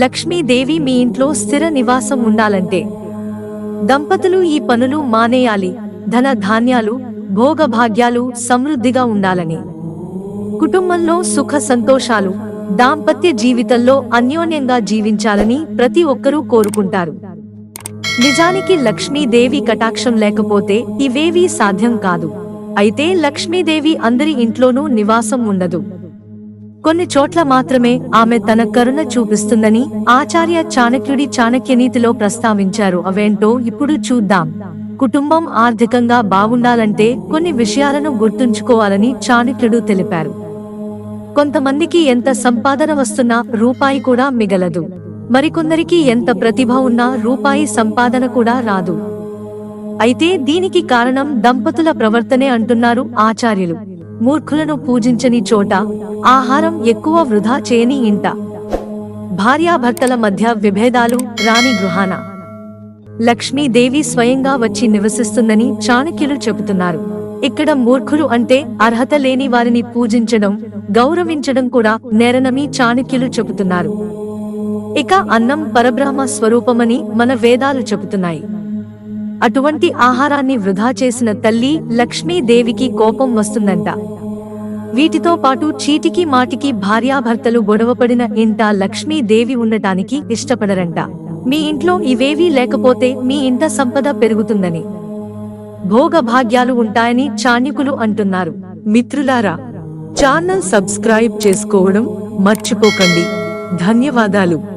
లక్ష్మీదేవి మీ ఇంట్లో స్థిర నివాసం ఉండాలంటే దంపతులు ఈ పనులు మానేయాలి. ధన ధాన్యాలు భోగభాగ్యాలు సమృద్ధిగా ఉండాలని. కుటుంబంలో సుఖ సంతోషాలు దాంపత్య జీవితంలో అన్యోన్యంగా జీవించాలని ప్రతి ఒక్కరూ కోరుకుంటారు. నిజానికి లక్ష్మీదేవి కటాక్షం లేకపోతే ఇవేవీ సాధ్యం కాదు. అయితే లక్ష్మీదేవి అందరి ఇంట్లోనూ నివాసం ఉండదు. కొన్ని చోట్ల మాత్రమే ఆమె తన కరుణ చూపిస్తుందని ఆచార్య చాణక్యుడి చాణక్యనీతిలో ప్రస్తావించారు. అవేంటో ఇప్పుడు చూద్దాం. కుటుంబం ఆర్థికంగా బాగుండాలంటే కొన్ని విషయాలను గుర్తుంచుకోవాలని చాణక్యుడు తెలిపారు. కొంతమందికి ఎంత సంపాదన వస్తున్నా రూపాయి కూడా మిగలదు. మరికొందరికి ఎంత ప్రతిభ ఉన్నా రూపాయి సంపాదన కూడా రాదు. అయితే దీనికి కారణం దంపతుల ప్రవర్తనే అంటున్నారు ఆచార్యులు. మూర్ఖులను పూజించని చోట ఆహారం ఎక్కువ వృధా చేయని ఇంట. భార్యాభర్తల మధ్య విభేదాలు రాణి గృహాన. లక్ష్మీదేవి స్వయంగా వచ్చి నివసిస్తుందని చాణక్యులు చెబుతున్నారు. ఇక్కడ మూర్ఖులు అంటే అర్హత లేని వారిని పూజించడం గౌరవించడం కూడా నేరనమి చాణక్యులు చెబుతున్నారు. ఇక అన్నం పరబ్రహ్మ స్వరూపమని మన వేదాలు చెబుతున్నాయి. అటువంటి ఆహారాన్ని వృధా చేసిన తల్లి లక్ష్మీదేవికి కోపం వస్తుందంట. వీటితో పాటు చీటికి మాటికి భార్యాభర్తలు గొడవపడిన ఇంట లక్ష్మీదేవి ఉండటానికి ఇష్టపడరంట. మీ ఇంట్లో ఇవేవీ లేకపోతే మీ ఇంట సంపద పెరుగుతుందని. భోగభాగ్యాలు ఉంటాయని చాణ్యకులు అంటున్నారు. మిత్రులారా ఛానల్ సబ్స్క్రైబ్ చేసుకోవడం మర్చిపోకండి. ధన్యవాదాలు.